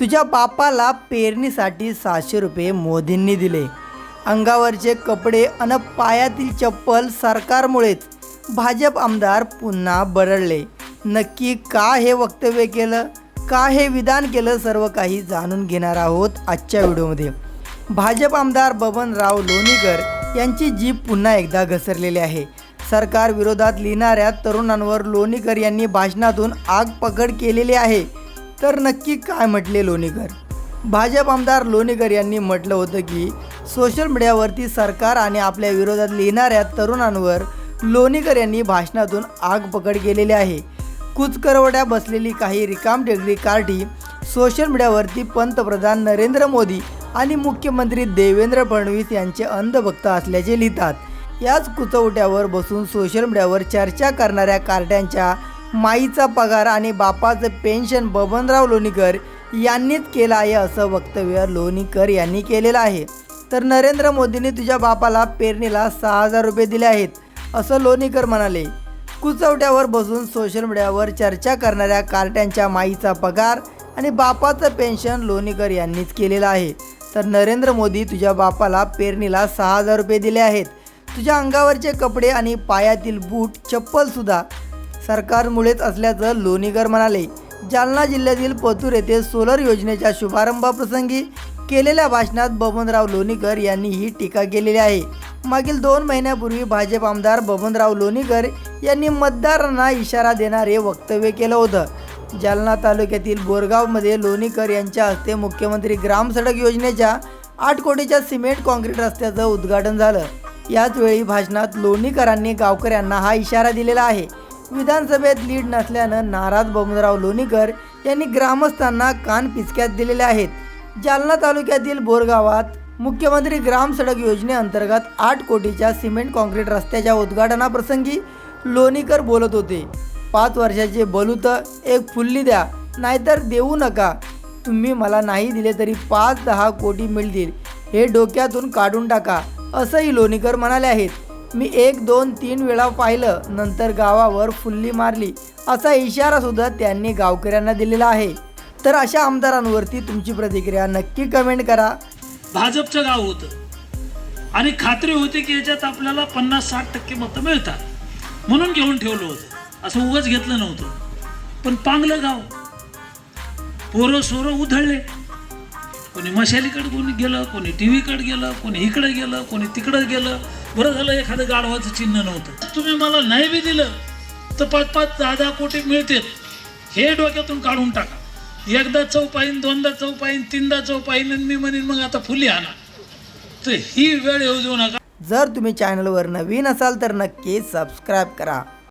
तुझ्या बापाला पेरणीसाठी सहाशे रुपये मोदींनी दिले. अंगावरचे कपडे अन पायातील चप्पल सरकारमुळेच भाजप आमदार पुन्हा बरळले नक्की का हे वक्तव्य केलं? का हे विधान केलं? सर्व काही जाणून घेणार आहोत आजच्या व्हिडिओमध्ये. भाजप आमदार बबनराव लोणीकर यांची जीप पुन्हा एकदा घसरलेली आहे. सरकार विरोधात लिहिणाऱ्या तरुणांवर लोणीकर यांनी भाषणातून आग पकड केलेली आहे. तर नक्की काय म्हटले लोणीकर? भाजप आमदार लोणीकर यांनी म्हटलं होतं की सोशल मीडियावरती सरकार आणि आपल्या विरोधात लिहिणाऱ्या तरुणांवर लोणीकर यांनी भाषणातून आग पकड केलेली आहे. कुचकरवड्या बसलेली काही रिकाम रिकामटेकडी कार्टी सोशल मीडियावरती पंतप्रधान नरेंद्र मोदी आणि मुख्यमंत्री देवेंद्र फडणवीस यांचे अंधभक्त असल्याचे लिहितात. याच कुचवट्यावर बसून सोशल मीडियावर चर्चा करणाऱ्या कार्ट्यांच्या माईचा पगार आणि बापाचं पेन्शन बबनराव लोणीकर यांनीच केलं आहे असं वक्तव्य लोणीकर यांनी केलेलं आहे. तर नरेंद्र मोदींनी तुझ्या बापाला पेरणीला सहा हजार रुपये दिले आहेत असं लोणीकर म्हणाले. कुचवट्यावर बसून सोशल मीडियावर चर्चा करणाऱ्या कार्ट्यांच्या माईचा पगार आणि बापाचं पेन्शन लोणीकर यांनीच केलेलं आहे. तर नरेंद्र मोदी तुझ्या बापाला पेरणीला सहा हजार रुपये दिले आहेत. तुझ्या अंगावरचे कपडे आणि पायातील बूट चप्पलसुद्धा सरकारमुळेच असल्याचं लोणीकर म्हणाले. जालना जिल्ह्यातील पतूर येथे सोलर योजनेच्या शुभारंभाप्रसंगी केलेल्या भाषणात बबनराव लोणीकर यांनी ही टीका केलेली आहे. मागील दोन महिन्यापूर्वी भाजप आमदार बबनराव लोणीकर यांनी मतदारांना इशारा देणारे वक्तव्य केलं होतं. जालना तालुक्यातील बोरगावमध्ये लोणीकर यांच्या हस्ते मुख्यमंत्री ग्राम सडक योजनेच्या आठ कोटीच्या सिमेंट कॉन्क्रीट रस्त्याचं उद्घाटन झालं. याचवेळी भाषणात लोणीकरांनी गावकऱ्यांना हा इशारा दिलेला आहे. विधानसभेत लीड नसल्यानं नाराज बबनराव लोणीकर यांनी ग्रामस्थांना कान पिचक्यात दिलेले आहेत. जालना तालुक्यातील बोरगावात मुख्यमंत्री ग्राम सडक योजनेअंतर्गत आठ कोटीच्या सिमेंट कॉन्क्रीट रस्त्याच्या उद्घाटनाप्रसंगी लोणीकर बोलत होते. पाच वर्षाचे बलूत एक फुल्ली द्या नाहीतर देऊ नका. तुम्ही मला नाही दिले तरी पाच दहा कोटी मिळतील. हे डोक्यातून काढून टाका असंही लोणीकर म्हणाले आहेत. मी एक दोन तीन वेळा पाहिलं नंतर गावावर फुल्ली मारली. असा इशारा सुद्धा त्यांनी गावकऱ्यांना दिलेला आहे. तर अशा आमदारांवरती तुमची प्रतिक्रिया नक्की कमेंट करा. भाजपचं गाव होतं. आणि खात्री होती की याच्यात आपल्याला पन्नास साठ टक्के मतं मिळतात. म्हणून घेऊन ठेवलं होतं. असं उगच घेतलं नव्हतं. पण पांगलं गाव. पोरं सोरं उधळले. कोणी मशालीकडे कोणी गेलं कोणी टी व्हीकडे गेलं कोणी इकडे गेलं कोणी तिकडं गेलं. बरं झालं एखादं गाढवाचं चिन्ह नव्हतं. तुम्ही मला नाही बी दिलं तर पाच पाच दहा दहा कोटी मिळतील. हे डोक्यातून काढून टाका. एकदा चौपाईन दोनदा चौपाईन तीनदा चौपाईन आणि मी म्हणेन मग आता फुली आणा. तर ही वेळ येऊ देऊ नका. जर तुम्ही चॅनलवर नवीन असाल तर नक्की सबस्क्राईब करा.